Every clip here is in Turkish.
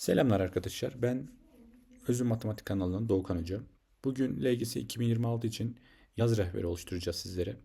Selamlar arkadaşlar. Ben Özüm Matematik kanalından Doğukan Hoca. Bugün LGS 2026 için yaz rehberi oluşturacağız sizlere.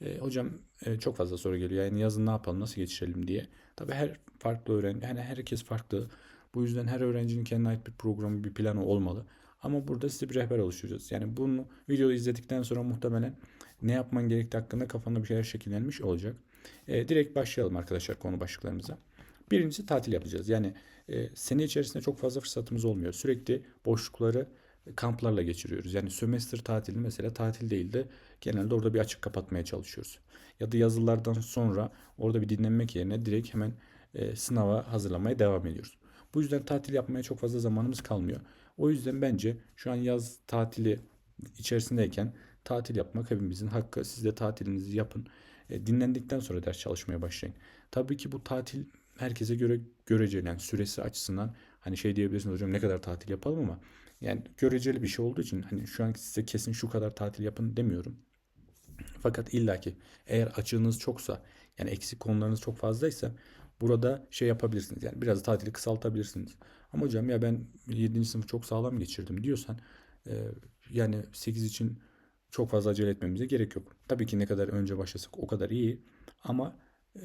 Ee, hocam e, çok fazla soru geliyor. Yani yazın ne yapalım, nasıl geçirelim diye. Tabii her farklı öğrenci, yani herkes farklı. Bu yüzden her öğrencinin kendine ait bir programı, bir planı olmalı. Ama burada size bir rehber oluşturacağız. Yani bunu videoyu izledikten sonra muhtemelen ne yapman gerektiği hakkında kafanda bir şeyler şekillenmiş olacak. Ee, direkt başlayalım arkadaşlar konu başlıklarımıza. Birincisi tatil yapacağız. Yani e, sene içerisinde çok fazla fırsatımız olmuyor. Sürekli boşlukları kamplarla geçiriyoruz. Yani sömestr tatili mesela tatil değil de genelde orada bir açık kapatmaya çalışıyoruz. Ya da yazılardan sonra orada bir dinlenmek yerine direkt hemen e, sınava hazırlamaya devam ediyoruz. Bu yüzden tatil yapmaya çok fazla zamanımız kalmıyor. O yüzden bence şu an yaz tatili içerisindeyken tatil yapmak hepimizin hakkı. Siz de tatilinizi yapın. E, dinlendikten sonra ders çalışmaya başlayın. Tabii ki bu tatil herkese göre göreceli yani süresi açısından hani şey diyebilirsiniz hocam ne kadar tatil yapalım ama yani göreceli bir şey olduğu için hani şu an size kesin şu kadar tatil yapın demiyorum. Fakat illaki eğer açığınız çoksa yani eksik konularınız çok fazlaysa burada şey yapabilirsiniz. Yani biraz tatili kısaltabilirsiniz. Ama hocam ya ben 7. sınıfı çok sağlam geçirdim diyorsan e, yani 8 için çok fazla acele etmemize gerek yok. Tabii ki ne kadar önce başlasak o kadar iyi ama e,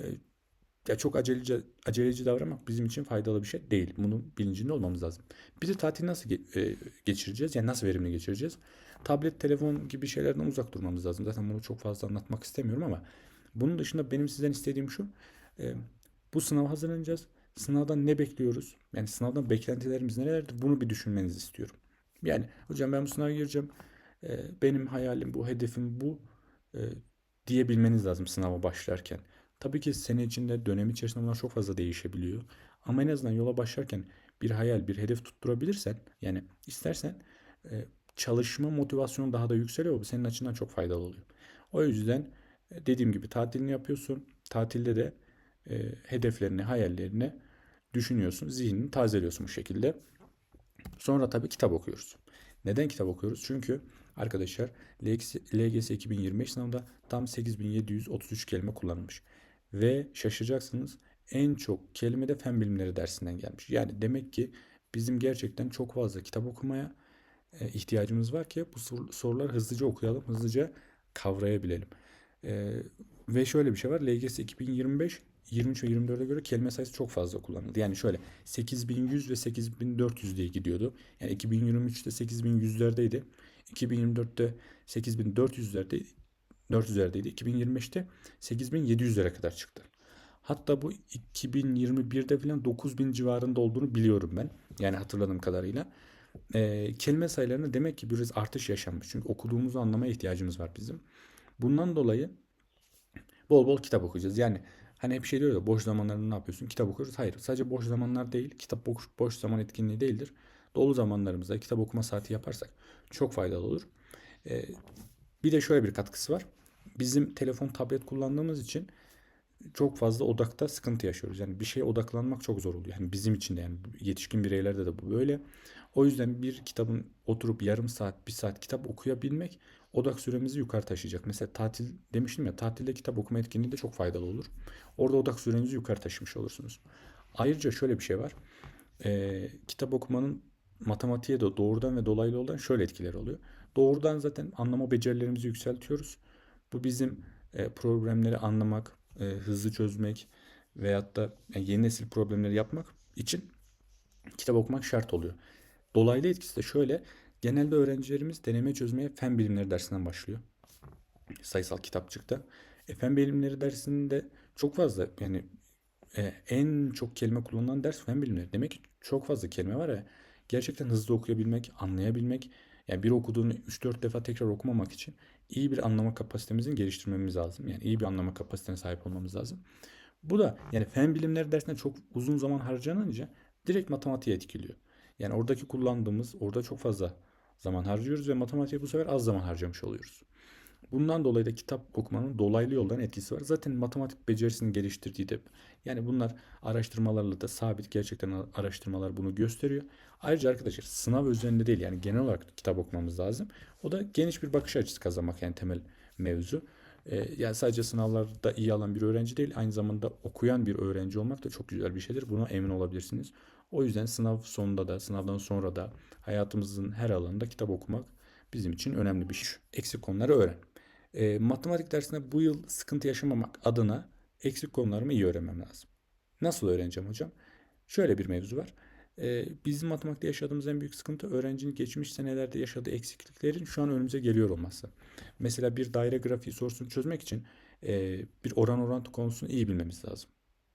ya çok aceleci, aceleci davranmak bizim için faydalı bir şey değil. Bunun bilincinde olmamız lazım. Bir de tatil nasıl ge- e, geçireceğiz? Yani nasıl verimli geçireceğiz? Tablet, telefon gibi şeylerden uzak durmamız lazım. Zaten bunu çok fazla anlatmak istemiyorum ama bunun dışında benim sizden istediğim şu. e, bu sınava hazırlanacağız. Sınavdan ne bekliyoruz? Yani sınavdan beklentilerimiz nelerdir? Bunu bir düşünmenizi istiyorum. Yani hocam ben bu sınava gireceğim. E, benim hayalim bu, hedefim bu e, diyebilmeniz lazım sınava başlarken. Tabii ki sene içinde dönem içerisinde bunlar çok fazla değişebiliyor. Ama en azından yola başlarken bir hayal, bir hedef tutturabilirsen yani istersen e, çalışma motivasyonu daha da yükseliyor. Bu senin açından çok faydalı oluyor. O yüzden e, dediğim gibi tatilini yapıyorsun. Tatilde de e, hedeflerini, hayallerini düşünüyorsun. Zihnini tazeliyorsun bu şekilde. Sonra tabii kitap okuyoruz. Neden kitap okuyoruz? Çünkü arkadaşlar LGS, LGS 2025 sınavında tam 8733 kelime kullanılmış. Ve şaşıracaksınız en çok kelime de fen bilimleri dersinden gelmiş. Yani demek ki bizim gerçekten çok fazla kitap okumaya e, ihtiyacımız var ki bu sor- soruları hızlıca okuyalım, hızlıca kavrayabilelim. E, ve şöyle bir şey var. LGS 2025 23 ve 24'e göre kelime sayısı çok fazla kullanıldı. Yani şöyle 8100 ve 8400 diye gidiyordu. Yani 2023'te 8100'lerdeydi. 2024'te 8400'lerde 400'lerdeydi. 2025'te 8700'lere kadar çıktı. Hatta bu 2021'de falan 9000 civarında olduğunu biliyorum ben. Yani hatırladığım kadarıyla. Ee, kelime sayılarında demek ki biraz artış yaşanmış. Çünkü okuduğumuzu anlamaya ihtiyacımız var bizim. Bundan dolayı bol bol kitap okuyacağız. Yani hani hep şey diyor ya boş zamanlarında ne yapıyorsun? Kitap okuyoruz. Hayır. Sadece boş zamanlar değil. Kitap boş, boş zaman etkinliği değildir. Dolu zamanlarımızda kitap okuma saati yaparsak çok faydalı olur. Ee, bir de şöyle bir katkısı var. Bizim telefon, tablet kullandığımız için çok fazla odakta sıkıntı yaşıyoruz. Yani bir şeye odaklanmak çok zor oluyor. Yani bizim için de yani yetişkin bireylerde de bu böyle. O yüzden bir kitabın oturup yarım saat, bir saat kitap okuyabilmek odak süremizi yukarı taşıyacak. Mesela tatil demiştim ya tatilde kitap okuma etkinliği de çok faydalı olur. Orada odak sürenizi yukarı taşımış olursunuz. Ayrıca şöyle bir şey var. Ee, kitap okumanın matematiğe de doğrudan ve dolaylı olan şöyle etkileri oluyor. Doğrudan zaten anlama becerilerimizi yükseltiyoruz. Bu bizim e, problemleri anlamak, e, hızlı çözmek veyahut da yani yeni nesil problemleri yapmak için kitap okumak şart oluyor. Dolaylı etkisi de şöyle. Genelde öğrencilerimiz deneme çözmeye fen bilimleri dersinden başlıyor. Sayısal kitapçıkta. E, fen bilimleri dersinde çok fazla yani e, en çok kelime kullanılan ders fen bilimleri. Demek ki çok fazla kelime var ya. Gerçekten hızlı okuyabilmek, anlayabilmek. Yani bir okuduğunu 3-4 defa tekrar okumamak için iyi bir anlama kapasitemizin geliştirmemiz lazım. Yani iyi bir anlama kapasitesine sahip olmamız lazım. Bu da yani fen bilimleri dersinde çok uzun zaman harcanınca direkt matematiğe etkiliyor. Yani oradaki kullandığımız, orada çok fazla zaman harcıyoruz ve matematiğe bu sefer az zaman harcamış oluyoruz. Bundan dolayı da kitap okumanın dolaylı yoldan etkisi var. Zaten matematik becerisini geliştirdiği de yani bunlar araştırmalarla da sabit gerçekten araştırmalar bunu gösteriyor. Ayrıca arkadaşlar sınav üzerinde değil yani genel olarak kitap okumamız lazım. O da geniş bir bakış açısı kazanmak yani temel mevzu. Ee, yani sadece sınavlarda iyi alan bir öğrenci değil aynı zamanda okuyan bir öğrenci olmak da çok güzel bir şeydir. Buna emin olabilirsiniz. O yüzden sınav sonunda da, sınavdan sonra da hayatımızın her alanında kitap okumak bizim için önemli bir şey. Eksik konuları öğren. E, matematik dersinde bu yıl sıkıntı yaşamamak adına eksik konularımı iyi öğrenmem lazım. Nasıl öğreneceğim hocam? Şöyle bir mevzu var. E, bizim matematikte yaşadığımız en büyük sıkıntı öğrencinin geçmiş senelerde yaşadığı eksikliklerin şu an önümüze geliyor olması. Mesela bir daire grafiği sorusunu çözmek için e, bir oran orantı konusunu iyi bilmemiz lazım.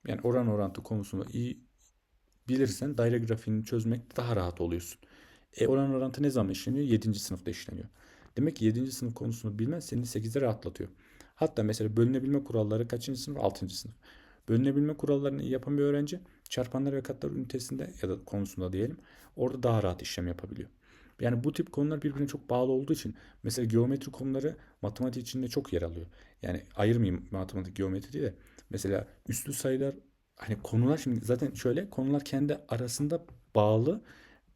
Yani oran orantı konusunu iyi bilirsen daire grafiğini çözmek daha rahat oluyorsun. E, oran orantı ne zaman işleniyor? 7. sınıfta işleniyor. Demek ki 7. sınıf konusunu bilmen seni 8'de rahatlatıyor. Hatta mesela bölünebilme kuralları kaçıncı sınıf? 6. sınıf. Bölünebilme kurallarını iyi yapan bir öğrenci çarpanlar ve katlar ünitesinde ya da konusunda diyelim orada daha rahat işlem yapabiliyor. Yani bu tip konular birbirine çok bağlı olduğu için mesela geometri konuları matematik içinde çok yer alıyor. Yani ayırmayayım matematik geometri diye de mesela üslü sayılar hani konular şimdi zaten şöyle konular kendi arasında bağlı.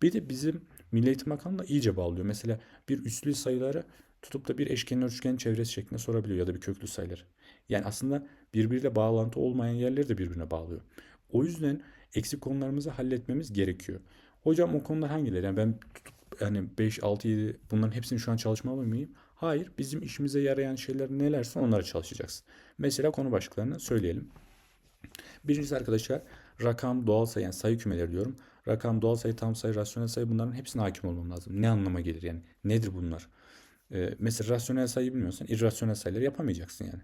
Bir de bizim Milli Eğitim Bakanlığı da iyice bağlıyor. Mesela bir üslü sayıları tutup da bir eşkenar üçgen çevresi şeklinde sorabiliyor ya da bir köklü sayıları. Yani aslında birbiriyle bağlantı olmayan yerleri de birbirine bağlıyor. O yüzden eksik konularımızı halletmemiz gerekiyor. Hocam o konular hangileri? Yani ben tutup yani 5, 6, 7 bunların hepsini şu an çalışmalı mıyım? Hayır. Bizim işimize yarayan şeyler nelerse onlara çalışacaksın. Mesela konu başlıklarını söyleyelim. Birincisi arkadaşlar rakam, doğal sayı yani sayı kümeleri diyorum. Rakam, doğal sayı, tam sayı, rasyonel sayı bunların hepsine hakim olmam lazım. Ne anlama gelir yani? Nedir bunlar? Ee, mesela rasyonel sayı bilmiyorsan irrasyonel sayıları yapamayacaksın yani.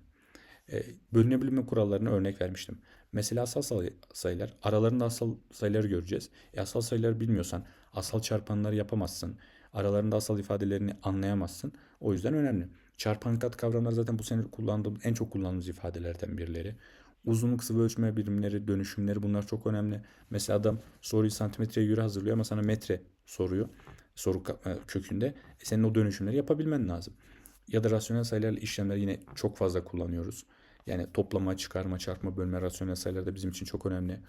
Ee, bölünebilme kurallarına örnek vermiştim. Mesela asal sayı, sayılar, aralarında asal sayıları göreceğiz. E, asal sayıları bilmiyorsan asal çarpanları yapamazsın. Aralarında asal ifadelerini anlayamazsın. O yüzden önemli. Çarpan kat kavramları zaten bu sene kullandığım en çok kullandığımız ifadelerden birileri. Uzunluk sıvı ölçme birimleri, dönüşümleri bunlar çok önemli. Mesela adam soruyu santimetreye göre hazırlıyor ama sana metre soruyor. Soru e, kökünde. E senin o dönüşümleri yapabilmen lazım. Ya da rasyonel sayılarla işlemler yine çok fazla kullanıyoruz. Yani toplama, çıkarma, çarpma, bölme, rasyonel sayılar da bizim için çok önemli.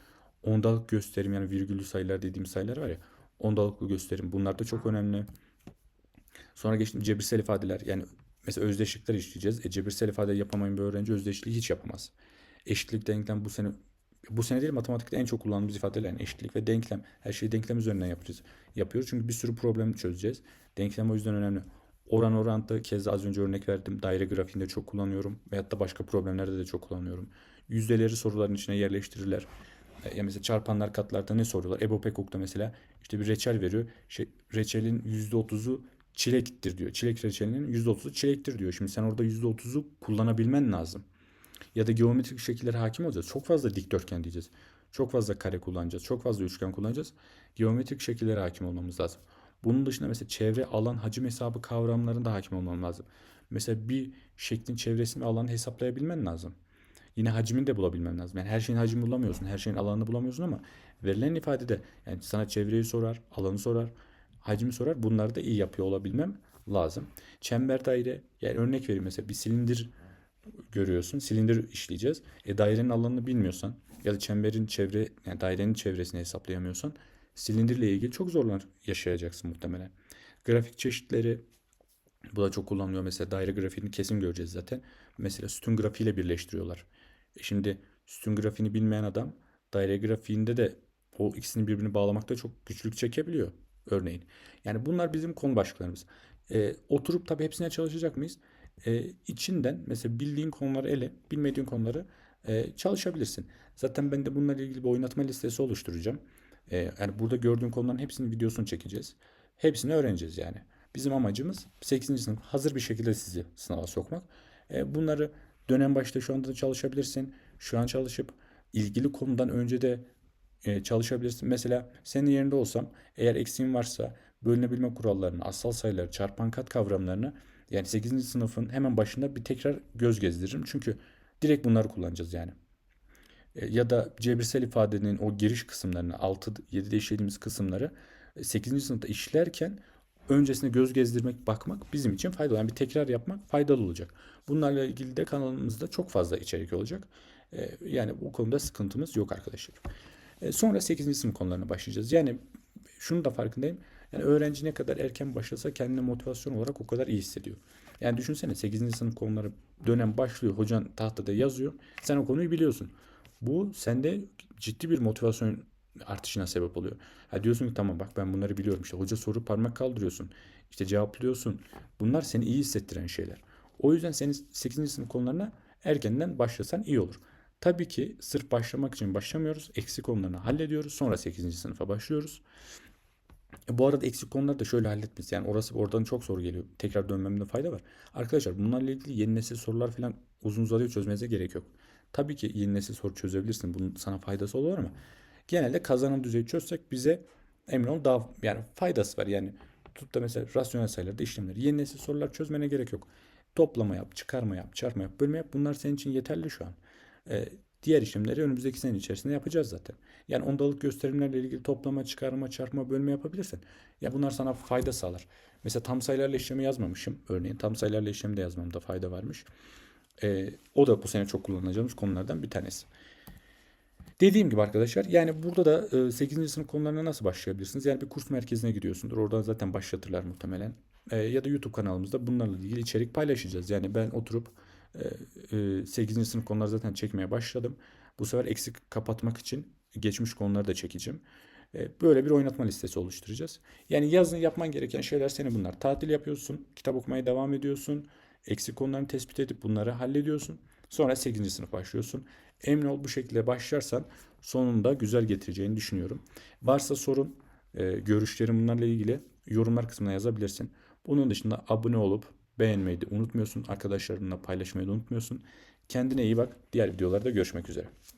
Ondalık gösterim yani virgüllü sayılar dediğim sayılar var ya. Ondalıklı gösterim bunlar da çok önemli. Sonra geçtim cebirsel ifadeler yani mesela özdeşlikler işleyeceğiz. E, cebirsel ifade yapamayan bir öğrenci özdeşliği hiç yapamaz. Eşitlik, denklem bu sene bu sene değil matematikte en çok kullandığımız ifadeler yani eşitlik ve denklem. Her şeyi denklem üzerinden yapacağız. Yapıyoruz çünkü bir sürü problemi çözeceğiz. Denklem o yüzden önemli. Oran orantı kez az önce örnek verdim. Daire grafiğinde çok kullanıyorum. Veyahut da başka problemlerde de çok kullanıyorum. Yüzdeleri soruların içine yerleştirirler. E, ya mesela çarpanlar katlarda ne soruyorlar? Ebo Pekok'ta mesela işte bir reçel veriyor. Şey, reçelin %30'u çilektir diyor. Çilek reçelinin %30'u çilektir diyor. Şimdi sen orada %30'u kullanabilmen lazım. Ya da geometrik şekillere hakim olacağız. Çok fazla dikdörtgen diyeceğiz. Çok fazla kare kullanacağız. Çok fazla üçgen kullanacağız. Geometrik şekillere hakim olmamız lazım. Bunun dışında mesela çevre, alan, hacim hesabı kavramlarında hakim olmam lazım. Mesela bir şeklin çevresini ve alanı hesaplayabilmen lazım. Yine hacmini de bulabilmen lazım. Yani her şeyin hacmini bulamıyorsun, her şeyin alanını bulamıyorsun ama verilen ifadede yani sana çevreyi sorar, alanı sorar, hacmi sorar. Bunları da iyi yapıyor olabilmem lazım. Çember daire yani örnek vereyim mesela bir silindir görüyorsun. Silindir işleyeceğiz. E dairenin alanını bilmiyorsan ya da çemberin çevre yani dairenin çevresini hesaplayamıyorsan silindirle ilgili çok zorlar yaşayacaksın muhtemelen. Grafik çeşitleri bu da çok kullanılıyor. Mesela daire grafiğini kesin göreceğiz zaten. Mesela sütun grafiğiyle birleştiriyorlar. E şimdi sütun grafiğini bilmeyen adam daire grafiğinde de o ikisini birbirini bağlamakta çok güçlük çekebiliyor örneğin. Yani bunlar bizim konu başlıklarımız. E, oturup tabii hepsine çalışacak mıyız? E, içinden mesela bildiğin konuları ele, bilmediğin konuları e, çalışabilirsin. Zaten ben de bunlarla ilgili bir oynatma listesi oluşturacağım. E, yani burada gördüğün konuların hepsinin videosunu çekeceğiz. Hepsini öğreneceğiz yani. Bizim amacımız 8. sınıf hazır bir şekilde sizi sınava sokmak. E, bunları dönem başta şu anda da çalışabilirsin. Şu an çalışıp ilgili konudan önce de e, çalışabilirsin. Mesela senin yerinde olsam eğer eksiğin varsa bölünebilme kurallarını, asal sayıları, çarpan kat kavramlarını yani 8. sınıfın hemen başında bir tekrar göz gezdiririm. Çünkü direkt bunları kullanacağız yani. E, ya da cebirsel ifadenin o giriş kısımlarını 6-7'de işlediğimiz kısımları 8. E, sınıfta işlerken öncesine göz gezdirmek, bakmak bizim için faydalı. Yani bir tekrar yapmak faydalı olacak. Bunlarla ilgili de kanalımızda çok fazla içerik olacak. E, yani bu konuda sıkıntımız yok arkadaşlar. Sonra 8. sınıf konularına başlayacağız. Yani şunu da farkındayım. Yani öğrenci ne kadar erken başlasa kendine motivasyon olarak o kadar iyi hissediyor. Yani düşünsene 8. sınıf konuları dönem başlıyor. Hocan tahtada yazıyor. Sen o konuyu biliyorsun. Bu sende ciddi bir motivasyon artışına sebep oluyor. Ha diyorsun ki tamam bak ben bunları biliyorum. İşte hoca soru parmak kaldırıyorsun. İşte cevaplıyorsun. Bunlar seni iyi hissettiren şeyler. O yüzden senin 8. sınıf konularına erkenden başlasan iyi olur. Tabii ki sırf başlamak için başlamıyoruz. Eksik konularını hallediyoruz. Sonra 8. sınıfa başlıyoruz. E, bu arada eksik konuları da şöyle halletmesi. Yani orası oradan çok soru geliyor. Tekrar dönmemde fayda var. Arkadaşlar bunlarla ilgili yeni nesil sorular falan uzun uzadıya çözmenize gerek yok. Tabii ki yeni nesil soru çözebilirsin. Bunun sana faydası olur ama genelde kazanan düzeyi çözsek bize emin ol daha yani faydası var. Yani tutup da mesela rasyonel sayılarda işlemleri yeni nesil sorular çözmene gerek yok. Toplama yap, çıkarma yap, çarpma yap, bölme yap. Bunlar senin için yeterli şu an. Ee, diğer işlemleri önümüzdeki sene içerisinde yapacağız zaten. Yani ondalık gösterimlerle ilgili toplama, çıkarma, çarpma, bölme yapabilirsin. Ya bunlar sana fayda sağlar. Mesela tam sayılarla işlemi yazmamışım. Örneğin tam sayılarla işlemi de yazmamda fayda varmış. Ee, o da bu sene çok kullanacağımız konulardan bir tanesi. Dediğim gibi arkadaşlar yani burada da e, 8. sınıf konularına nasıl başlayabilirsiniz? Yani bir kurs merkezine gidiyorsundur. Oradan zaten başlatırlar muhtemelen. E, ya da YouTube kanalımızda bunlarla ilgili içerik paylaşacağız. Yani ben oturup e, e, 8. sınıf konuları zaten çekmeye başladım. Bu sefer eksik kapatmak için geçmiş konuları da çekeceğim. E, Böyle bir oynatma listesi oluşturacağız. Yani yazın yapman gereken şeyler seni bunlar. Tatil yapıyorsun, kitap okumaya devam ediyorsun. Eksik konularını tespit edip bunları hallediyorsun. Sonra 8. sınıf başlıyorsun. Emin ol bu şekilde başlarsan sonunda güzel getireceğini düşünüyorum. Varsa sorun, e, görüşlerin bunlarla ilgili yorumlar kısmına yazabilirsin. Bunun dışında abone olup beğenmeyi de unutmuyorsun. Arkadaşlarınla paylaşmayı da unutmuyorsun. Kendine iyi bak. Diğer videolarda görüşmek üzere.